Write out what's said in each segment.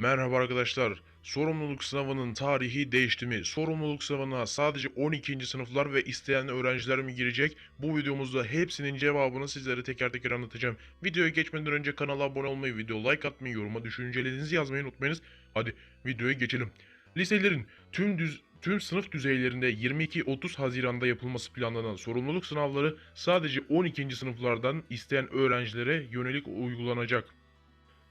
Merhaba arkadaşlar. Sorumluluk sınavının tarihi değişti mi? Sorumluluk sınavına sadece 12. sınıflar ve isteyen öğrenciler mi girecek? Bu videomuzda hepsinin cevabını sizlere teker teker anlatacağım. Videoya geçmeden önce kanala abone olmayı, video like atmayı, yoruma düşüncelerinizi yazmayı unutmayınız. Hadi videoya geçelim. Liselerin tüm düz Tüm sınıf düzeylerinde 22-30 Haziran'da yapılması planlanan sorumluluk sınavları sadece 12. sınıflardan isteyen öğrencilere yönelik uygulanacak.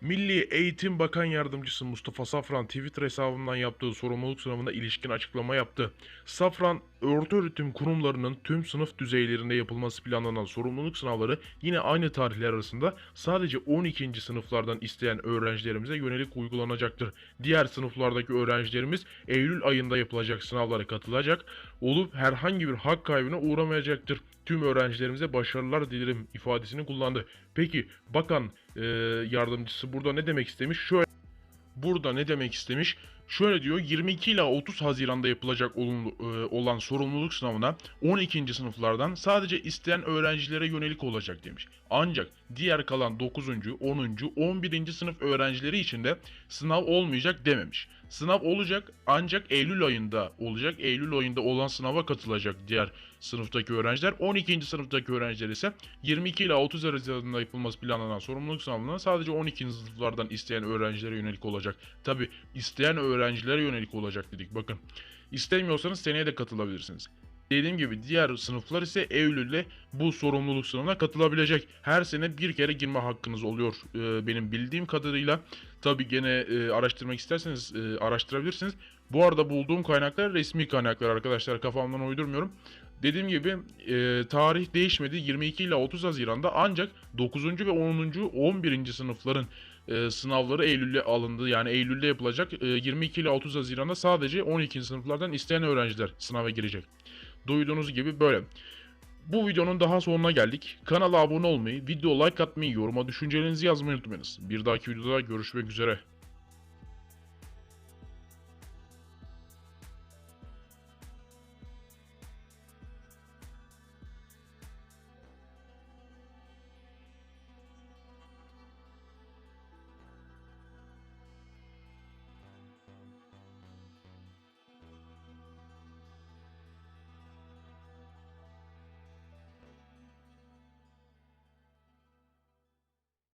Milli Eğitim Bakan Yardımcısı Mustafa Safran Twitter hesabından yaptığı sorumluluk sınavına ilişkin açıklama yaptı. Safran, orta öğretim kurumlarının tüm sınıf düzeylerinde yapılması planlanan sorumluluk sınavları yine aynı tarihler arasında sadece 12. sınıflardan isteyen öğrencilerimize yönelik uygulanacaktır. Diğer sınıflardaki öğrencilerimiz Eylül ayında yapılacak sınavlara katılacak olup herhangi bir hak kaybına uğramayacaktır. Tüm öğrencilerimize başarılar dilerim ifadesini kullandı. Peki bakan e, yardımcısı burada ne demek istemiş? Şöyle Burada ne demek istemiş? Şöyle diyor 22 ila 30 Haziran'da yapılacak e, olan sorumluluk sınavına 12. sınıflardan sadece isteyen öğrencilere yönelik olacak demiş. Ancak diğer kalan 9. 10. 11. sınıf öğrencileri için de sınav olmayacak dememiş. Sınav olacak ancak Eylül ayında olacak. Eylül ayında olan sınava katılacak diğer sınıftaki öğrenciler. 12. sınıftaki öğrenciler ise 22 ila 30 Haziran'da yapılması planlanan sorumluluk sınavına sadece 12. sınıflardan isteyen öğrencilere yönelik olacak. Tabi isteyen öğrencilere yönelik olacak dedik bakın. İstemiyorsanız seneye de katılabilirsiniz. Dediğim gibi diğer sınıflar ise Eylül'de bu sorumluluk sınavına katılabilecek. Her sene bir kere girme hakkınız oluyor e, benim bildiğim kadarıyla. Tabi gene e, araştırmak isterseniz e, araştırabilirsiniz. Bu arada bulduğum kaynaklar resmi kaynaklar arkadaşlar kafamdan uydurmuyorum. Dediğim gibi e, tarih değişmedi 22 ile 30 Haziran'da ancak 9. ve 10. 11. sınıfların e, sınavları Eylül'de alındı. Yani Eylül'de yapılacak. E, 22 ile 30 Haziran'da sadece 12. sınıflardan isteyen öğrenciler sınava girecek. Duyduğunuz gibi böyle. Bu videonun daha sonuna geldik. Kanala abone olmayı, video like atmayı, yoruma düşüncelerinizi yazmayı unutmayınız. Bir dahaki videoda görüşmek üzere.